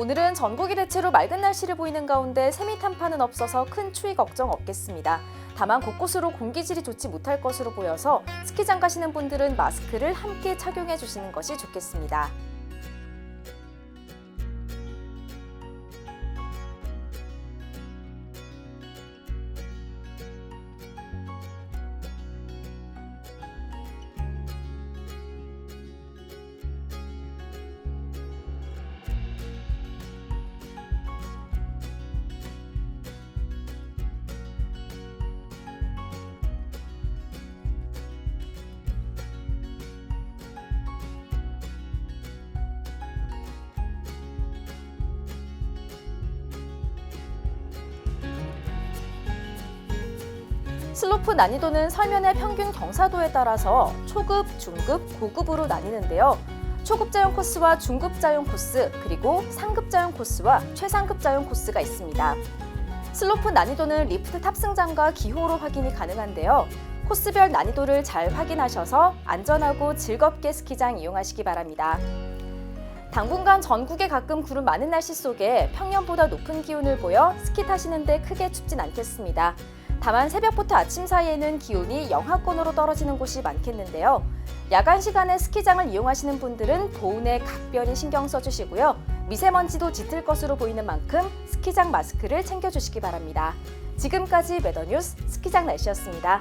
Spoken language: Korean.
오늘은 전국이 대체로 맑은 날씨를 보이는 가운데 세미 탄파는 없어서 큰 추위 걱정 없겠습니다. 다만 곳곳으로 공기질이 좋지 못할 것으로 보여서 스키장 가시는 분들은 마스크를 함께 착용해 주시는 것이 좋겠습니다. 슬로프 난이도는 설면의 평균 경사도에 따라서 초급, 중급, 고급으로 나뉘는데요. 초급자용 코스와 중급자용 코스, 그리고 상급자용 코스와 최상급자용 코스가 있습니다. 슬로프 난이도는 리프트 탑승장과 기호로 확인이 가능한데요. 코스별 난이도를 잘 확인하셔서 안전하고 즐겁게 스키장 이용하시기 바랍니다. 당분간 전국에 가끔 구름 많은 날씨 속에 평년보다 높은 기온을 보여 스키 타시는데 크게 춥진 않겠습니다. 다만 새벽부터 아침 사이에는 기온이 영하권으로 떨어지는 곳이 많겠는데요. 야간 시간에 스키장을 이용하시는 분들은 보온에 각별히 신경 써주시고요. 미세먼지도 짙을 것으로 보이는 만큼 스키장 마스크를 챙겨주시기 바랍니다. 지금까지 매더뉴스 스키장 날씨였습니다.